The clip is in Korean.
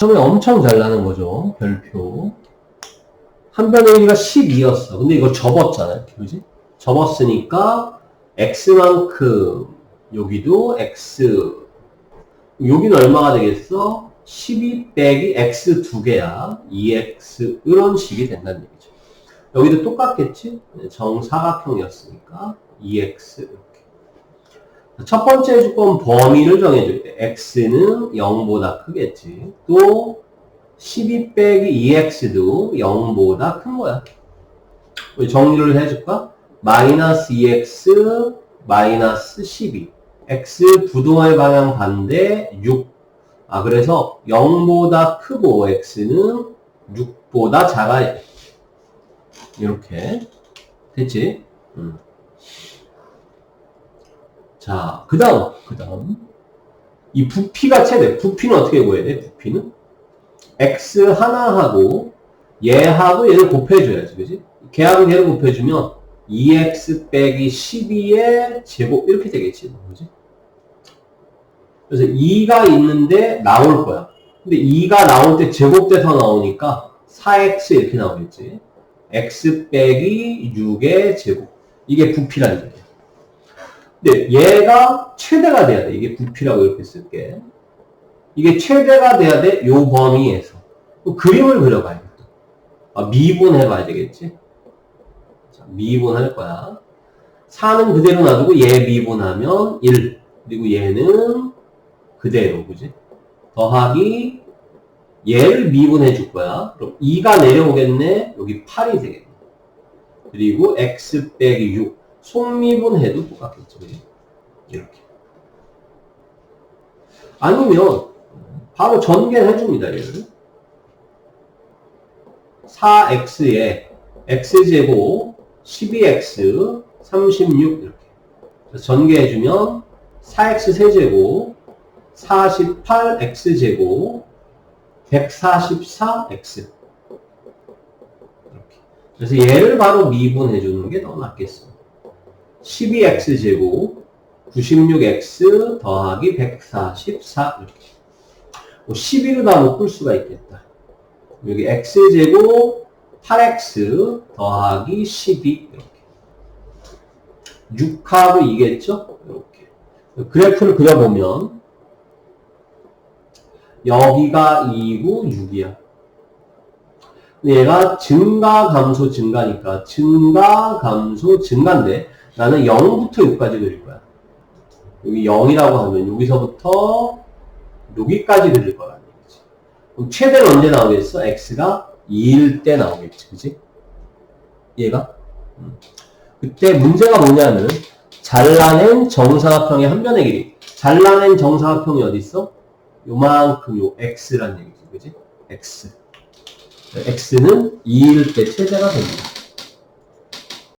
4점이 엄청 잘 나는 거죠. 별표. 한 변의 길이가 12였어. 근데 이걸 접었잖아요. 그지? 접었으니까 x만큼 여기도 x 여기는 얼마가 되겠어? 12 빼기 x 두 개야. 2x 이런 식이 된다는 얘기죠. 여기도 똑같겠지? 네, 정사각형이었으니까 2x 이렇게. 첫 번째 조건 범위를 정해줘야 돼. x는 0보다 크겠지. 또 12 빼기 2x도 0보다 큰 거야. 우리 정리를 해줄까? 마이너스 2x 마이너스 12 x 부동의 방향 반대 6 아, 그래서 0보다 크고 x는 6보다 작아야 돼. 이렇게. 됐지? 음. 자, 그 다음, 그 다음. 이 부피가 최대. 부피는 어떻게 구해야 돼? 부피는? x 하나하고 얘하고 얘를 곱해줘야지. 그지? 걔하고 얘를 곱해주면 2x 빼기 12의 제곱 이렇게 되겠지. 그지? 그래서 2가 있는데 나올 거야. 근데 2가 나올 때 제곱돼서 나오니까 4x 이렇게 나오겠지. x 빼기 6의 제곱. 이게 부피라는 얘기야. 근데 얘가 최대가 돼야 돼. 이게 부피라고 이렇게 쓸게. 이게 최대가 돼야 돼. 요 범위에서. 또 그림을 그려봐야겠다. 아, 미분해봐야 되겠지. 자, 미분할 거야. 4는 그대로 놔두고 얘 미분하면 1. 그리고 얘는 그대로, 그지? 더하기 얘를 미분해 줄 거야. 그럼 2가 내려오겠네. 여기 8이 되겠네. 그리고 x 빼기 6. 속미분해도 똑같겠죠. 이렇게. 아니면 바로 전개해 줍니다. 얘를. 4x에 x제곱 12x 36 이렇게. 그래서 전개해 주면 4x 세제곱 48x제곱 144x 이렇게. 그래서 얘를 바로 미분해 주는 게 더 낫겠습니다. 12x제곱 96x 더하기 144 이렇게. 12로 다 묶을 수가 있겠다. 여기 x제곱 8x 더하기 12 이렇게. 6하고 2겠죠? 이렇게. 그래프를 그려보면 여기가 2고 6이야. 얘가 증가, 감소, 증가니까 증가, 감소, 증가인데 나는 0부터 6까지 그릴 거야. 여기 0이라고 하면 여기서부터 여기까지 그릴 거라는 얘기지. 그럼 최대는 언제 나오겠어? x가 2일 때 나오겠지. 그지? 얘가? 음. 그때 문제가 뭐냐면 잘라낸 정사각형의 한 변의 길이. 잘라낸 정사각형이 어디 있어? 요만큼 요 x란 얘기지. 그지? x. x는 2일 때 최대가 됩니다.